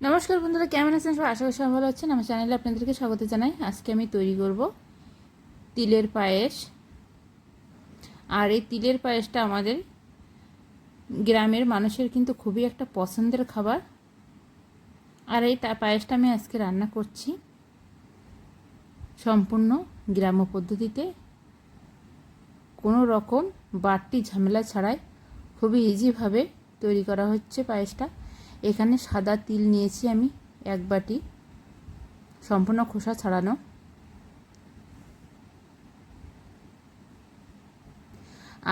নমস্কার বন্ধুরা, কেমন আছেন সবাই? আশা করি সবাই ভালো আছেন। আমার চ্যানেলে আপনাদেরকে স্বাগত জানাই। আজকে আমি তৈরি করব তিলের পায়েস। আর এই তিলের পায়েসটা আমাদের গ্রামের মানুষের কিন্তু খুবই একটা পছন্দের খাবার। আর এই পায়েসটা আমি আজকে রান্না করছি সম্পূর্ণ গ্রাম্য পদ্ধতিতে। কোনো রকম বাড়তি ঝামেলা ছাড়াই খুবই ইজিভাবে তৈরি করা হচ্ছে পায়েসটা। এখানে সাদা তিল নিয়েছি আমি এক বাটি। সম্পূর্ণ খোসা ছাড়ানো।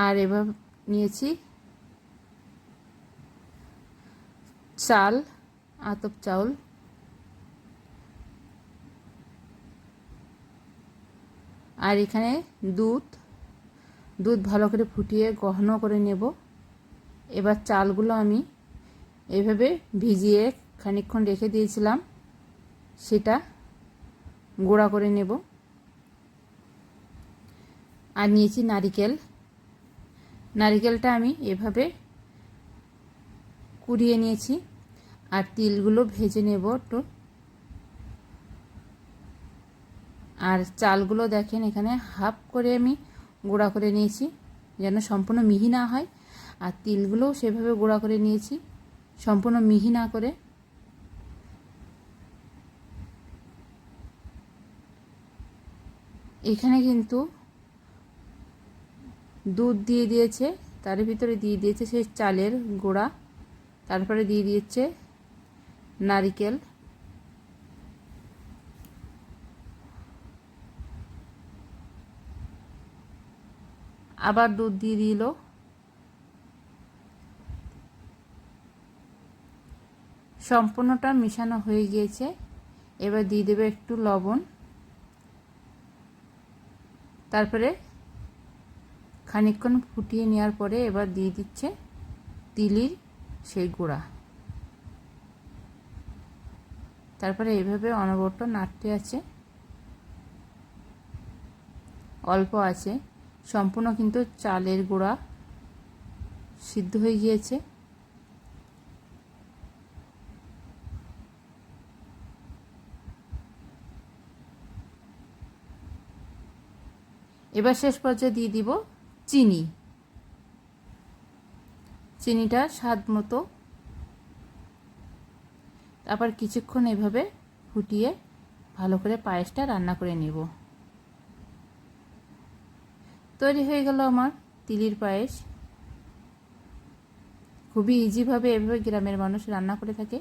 আর এবার নিয়েছি চাল, আতপ চাউল। আর এখানে দুধ। দুধ ভালো করে ফুটিয়ে গহন করে নেব। এবার চালগুলো আমি এইভাবে ভিজিয়ে খানিকক্ষণ রেখে দিয়েছিলাম। সেটা গুঁড়া করে নেব। আর নিয়েছি নারিকেল। নারিকেলটা আমি এভাবে কুড়িয়ে নিয়েছি। আর তিলগুলো ভেজে নেব একটু। আর চালগুলো দেখেন, এখানে হাফ করে আমি গুঁড়া করে নিয়েছি, যেন সম্পূর্ণ মিহি না হয়। আর তিলগুলোও সেভাবে গুঁড়া করে নিয়েছি। সম্পূর্ণ মিহি না করে। এখানে কিন্তু দুধ দিয়ে দিয়েছে, তার ভিতরে দিয়ে দিয়েছে সেই চালের গোড়া, তারপরে দিয়ে দিয়েছে নারিকেল। আবার দুধ দিয়ে দিল। সম্পূর্ণটা মিশানো হয়ে গিয়েছে। এবার দিয়ে দেবে একটু লবণ। তারপরে খানিকক্ষণ ফুটিয়ে নেওয়ার পরে এবার দিয়ে দিচ্ছে তিলির সেই গুঁড়া। তারপরে এইভাবে অনবরত নাড়তে আছে। অল্প আছে। সম্পূর্ণ কিন্তু চালের গুঁড়া সিদ্ধ হয়ে গিয়েছে। এবার শেষ পর্যায়ে দিয়ে দিব চিনি। চিনিটা স্বাদ মতো। তারপর কিছুক্ষণ এভাবে ফুটিয়ে ভালো করে পায়েসটা রান্না করে নেব। তৈরি হয়ে গেল আমার তিলির পায়েস। খুবই ইজিভাবে এভাবে গ্রামের মানুষ রান্না করে থাকে।